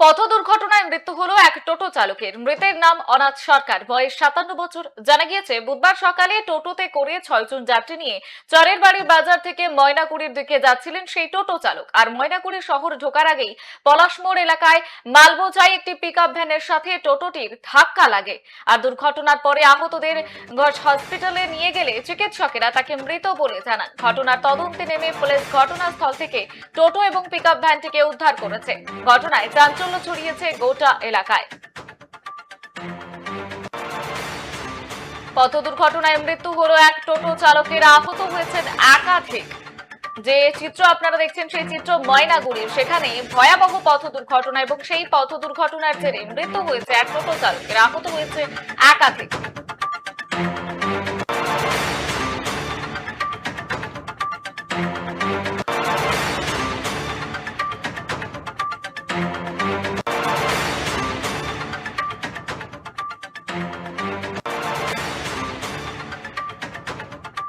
পথ দুর্ঘটনায় মৃত্যু হলো এক টোটো চালকের। মৃতের নাম অনাথ সরকার। বয়স সাতান্ন বছর। জানা গিয়েছে, বুধবার সকালে টোটোতে করে ছয়জন যাত্রী নিয়ে চরের বাড়ির বাজার থেকে ময়নাকুড়ির দিকে যাচ্ছিলেন সেই টোটো চালক। আর ময়নাকুড়ি শহর ঢোকার আগেই পলাশমোড় এলাকায় মালবোঝাই একটি পিকআপ ভ্যানের সাথে টোটোটির ধাক্কা লাগে। আর দুর্ঘটনার পরে আহতদের হসপিটালে নিয়ে গেলে চিকিৎসকেরা তাকে মৃত বলে জানান। ঘটনার তদন্তে নেমে পুলিশ ঘটনাস্থল থেকে টোটো এবং পিকআপ ভ্যানটিকে উদ্ধার করেছে। ঘটনায় চাঞ্চল্য ছড়িয়েছে গোটা এলাকায়। পথ দুর্ঘটনায় মৃত্যু হল এক টোটো চালকের, আহত হয়েছেন একাধিক। যে চিত্র আপনারা দেখছেন, সেই চিত্র ময়নাগুড়ির। সেখানে ভয়াবহ পথ দুর্ঘটনা এবং সেই পথ দুর্ঘটনার জেরে মৃত্যু হয়েছে এক টোটো চালকের, আহত হয়েছে একাধিক।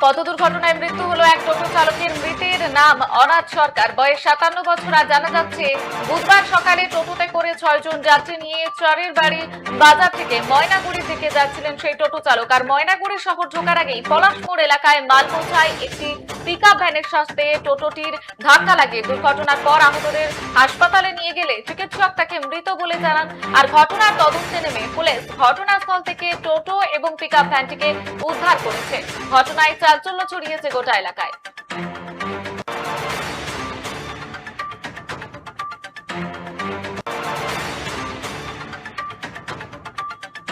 পথ দুর্ঘটনায় মৃত্যু হলো এক টোটো চালকের মৃতের নাম অনাথ সরকার। বয়স সাতান্ন বছর, আর জানা যাচ্ছে বুধবার সকালে টোটোতে করে ছয়জন যাত্রী নিয়ে চরের বাড়ি বাজার থেকে ময়নাগুড়ির দিকে যাচ্ছিলেন সেই টোটো চালক। আর ময়নাগুড়ি শহর ঢোকার আগেই পলাশপুর এলাকায় মাল বোঝাই একটি পিকআপ ভ্যানের সাথে টোটোটির ধাক্কা লাগে দুর্ঘটনার পর আহতদের হাসপাতালে নিয়ে গেলে চিকিৎসক তাকে মৃত বলে জানান। আর ঘটনার তদন্তে নেমে পুলিশ ঘটনাস্থল থেকে টোটো এবং পিকআপ ভ্যানটিকে উদ্ধার করেছে। ঘটনায় চাঞ্চল্য ছড়িয়েছে গোটা এলাকায়।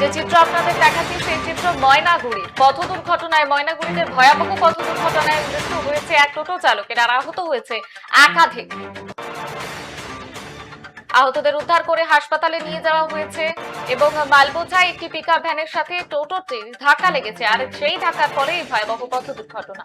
যে চিত্র আপনাদের দেখাচ্ছি, সেই চিত্র ময়নাগুড়ি পথ দুর্ঘটনায় ময়নাগুড়িতে ভয়াবহ পথ দুর্ঘটনায় মৃত্যু হয়েছে এক টোটো চালকের আর আহত হয়েছে একাধিক আহতদের উদ্ধার করে হাসপাতালে নিয়ে যাওয়া হয়েছে এবং মালবোঝায় একটি পিক ভ্যানের সাথে টোটোটি ধাক্কা লেগেছে, আর সেই ধাক্কার পরে এই ভয়াবহ পথ দুর্ঘটনা